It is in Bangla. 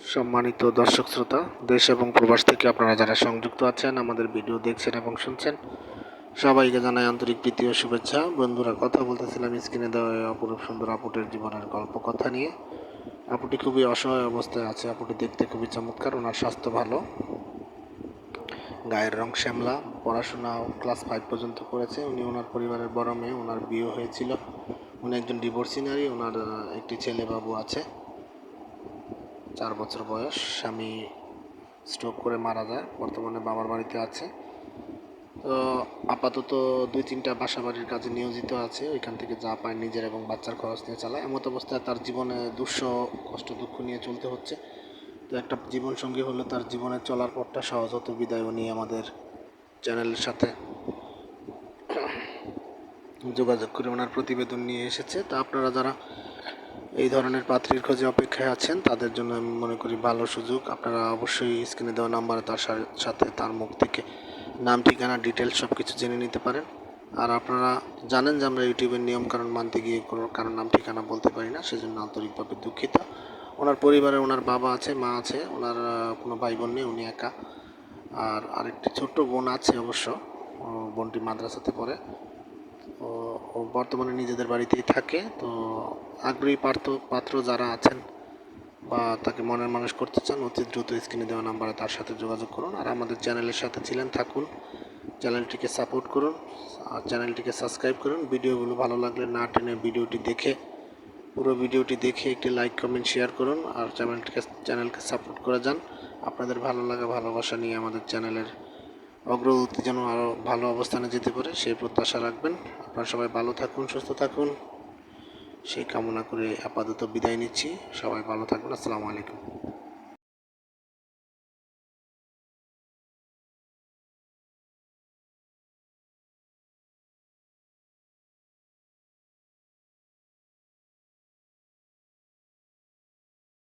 সম্মানিত দর্শক শ্রোতা, দেশ এবং প্রবাস থেকে আপনারা যারা সংযুক্ত আছেন, আমাদের ভিডিও দেখছেন এবং শুনছেন, সবাইকে জানাই আন্তরিক প্রীতি ও শুভেচ্ছা। বন্ধুরা, কথা বলতেছিলাম স্ক্রিনে দেওয়া অপরূপ সুন্দর আপুটের জীবনের গল্প কথা নিয়ে। আপুটি খুবই অসহায় অবস্থায় আছে, আপুটি দেখতে খুবই চমৎকার, ওনার স্বাস্থ্য ভালো। গায়ের রং শ্যামলা, পড়াশোনা ক্লাস ফাইভ পর্যন্ত করেছে। উনি ওনার পরিবারের বড় মেয়ে, ওনার বিয়ে হয়েছিল। উনি একজন ডিভোর্সিনারি ওনার একটি ছেলে বাবু আছে। চার বছর বয়স। স্বামী স্ট্রোক করে মারা যায়, বর্তমানে বাবার বাড়িতে আছে। তো আপাতত দুই তিনটা বাসা বাড়ির কাজে নিয়োজিত আছে। ওইখান থেকে যা পায় নিজের এবং বাচ্চার খরচ নিয়ে চালায়। এমত অবস্থায় তার জীবনে দুঃস্ব কষ্ট, দুঃখ নিয়ে চলতে হচ্ছে। তো একটা জীবন সঙ্গী হলে তার জীবনে চলার পথটা সহজ হতো। বিদায় উনি আমাদের চ্যানেলের সাথে যোগাযোগ করে ওনার প্রতিবেদন নিয়ে এসেছে। তা আপনারা যারা এই ধরনের পাত্রীর খোঁজে অপেক্ষায় আছেন, তাদের জন্য আমি মনে করি ভালো সুযোগ। আপনারা অবশ্যই স্ক্রিনে দেওয়া নাম্বারে, তার সাথে তার মুখ থেকে নাম, ঠিকানা ডিটেলস সব কিছু জেনে নিতে পারেন। আর আপনারা জানেন যে আমরা ইউটিউবের নিয়ম কারণ মানতে গিয়ে কোনো কারণ নাম, ঠিকানা বলতে পারি না, সেজন্য আন্তরিকভাবে দুঃখিত। ওনার পরিবারে ওনার বাবা আছে, মা আছে, ওনার কোনো ভাই বোন নেই, উনি একা। আর আরেকটি ছোট্ট বোন আছে অবশ্য বোনটি মাদ্রাসাতে পড়ে। ও বর্তমানে নিজেদের বাড়িতেই থাকে। তো আগ্রহী পাত্র পাত্র যারা আছেন বা তাকে মনের মানুষ করতে চান, অতি দ্রুত স্ক্রিনে দেওয়া নাম্বারে তার সাথে যোগাযোগ করুন। আর আমাদের চ্যানেলের সাথে ছিলেন, থাকুন। চ্যানেলটিকে সাপোর্ট করুন। আর চ্যানেলটিকে সাবস্ক্রাইব করুন। ভিডিওগুলো ভালো লাগলে না টেনে ভিডিওটি দেখে, পুরো ভিডিওটি দেখে একটি লাইক কমেন্ট শেয়ার করুন। আর চ্যানেলটিকে চ্যানেলকে সাপোর্ট করে যান। আপনাদের ভালো লাগা, ভালোবাসা নিয়ে আমাদের চ্যানেলের অগ্রগতি যেন আরও ভালো অবস্থানে যেতে পারে, সেই প্রত্যাশা রাখবেন। আপনারা সবাই ভালো থাকুন, সুস্থ থাকুন। সেই কামনা করে আপাতত বিদায় নিচ্ছি। সবাই ভালো থাকুন। আসসালামু আলাইকুম।